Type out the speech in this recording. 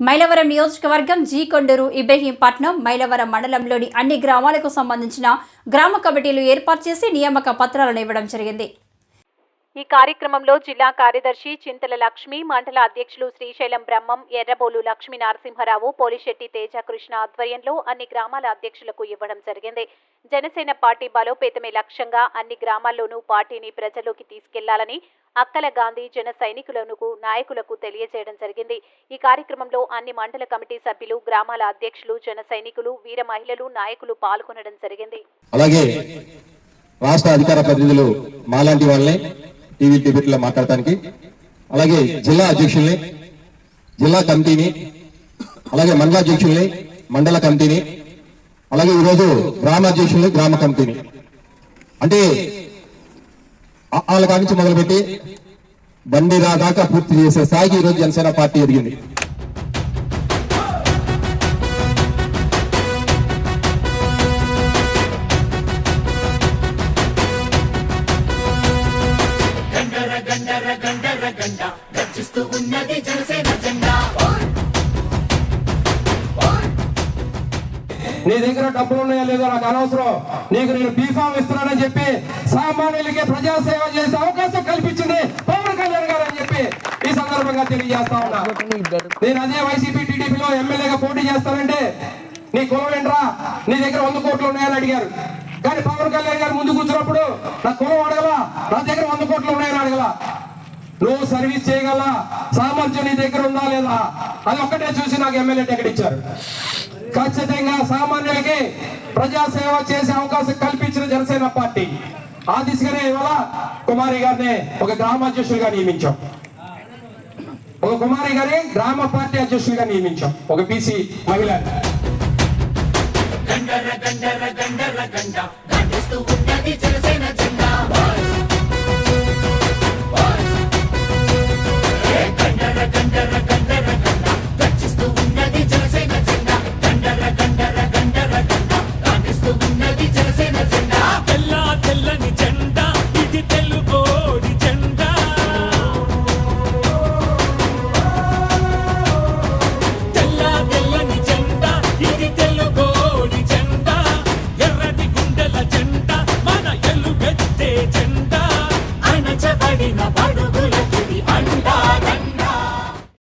మైలవరం నియోజకవర్గం జీ కొండూరు ఇబ్రహీంపట్నం మైలవరం మండలంలోని అన్ని గ్రామాలకు సంబంధించిన గ్రామ కమిటీలు ఏర్పాటు చేసి నియామక పత్రాలను ఇవ్వడం జరిగింది. ఈ కార్యక్రమంలో జిల్లా కార్యదర్శి చింతల లక్ష్మి మండల అధ్యక్షులు శ్రీశైలం బ్రహ్మం ఎర్రబోలు లక్ష్మీ నరసింహరావు పోలిశెట్టి తేజకృష్ణ ఆధ్వర్యంలో అన్ని గ్రామాల అధ్యక్షులకు ఇవ్వడం జరిగింది. జనసేన పార్టీ బలోపేతమే లక్ష్యంగా అన్ని గ్రామాల్లోనూ పార్టీని ప్రజల్లోకి తీసుకెళ్ళాలని అక్కల గాంధీ జన సైనికులకు నాయకులకు తెలియజేయడం జరిగింది. ఈ కార్యక్రమంలో అన్ని మండల కమిటీ సభ్యులు గ్రామాల అధ్యక్షులు జన సైనికులు వీర మహిళలు నాయకులు పాల్గొనడం జరిగింది. అలాగే రాష్ట్ర అధికార ప్రతినిధులు మాలాంటి వాళ్ళని టీవీ డిబేట్లో మాట్లాడటానికి. అలాగే జిల్లా అధ్యక్షుల్ని జిల్లా కమిటీని అలాగే మండల అధ్యక్షుల్ని మండల కమిటీని అలాగే ఈరోజు గ్రామ అధ్యక్షుల్ని గ్రామ కమిటీని. అంటే వాళ్ళ కాడి నుంచి మొదలుపెట్టి బండి దాకా పూర్తి చేసే స్థాయికి ఈరోజు జనసేన పార్టీ ఎదిగింది. నీ దగ్గర డబ్బులు ఉన్నాయో లేదో నాకు అనవసరం. నీకు నేను బీఫామ్ ఇస్తున్నానని చెప్పి సామాన్యులకి ప్రజాసేవ చేసే అవకాశం కల్పించింది పవన్ కళ్యాణ్ గారు అని చెప్పి ఈ సందర్భంగా తెలియజేస్తా ఉన్నా. నేను అదే వైసీపీ టీడీపీలో ఎమ్మెల్యేగా పోటీ చేస్తానంటే నీ కులం ఏంట్రా? నీ దగ్గర వంద కోట్లు ఉన్నాయని అడిగారు. కానీ పవన్ కళ్యాణ్ గారు ముందు కూర్చున్నప్పుడు నా కులం అడగల నా దగ్గర వంద కోట్లు ఉన్నాయని అడగల నువ్వు సర్వీస్ చేయగల సామర్థ్యం నీ దగ్గర ఉందా లేదా? అది ఒక్కటే చూసి నాకు ఎమ్మెల్యే టికెట్ ఇచ్చారు. ఖచ్చితంగా సామాన్యులకి ప్రజాసేవ చేసే అవకాశం కల్పించిన జనసేన పార్టీ. ఆ దిశగానే ఇవాళ కుమారి గారిని ఒక గ్రామ అధ్యక్షులుగా నియమించాం. ఒక కుమారి గారి గ్రామ పార్టీ అధ్యక్షులుగా నియమించాం. ఒక బీసీ మహిళ జనసేన.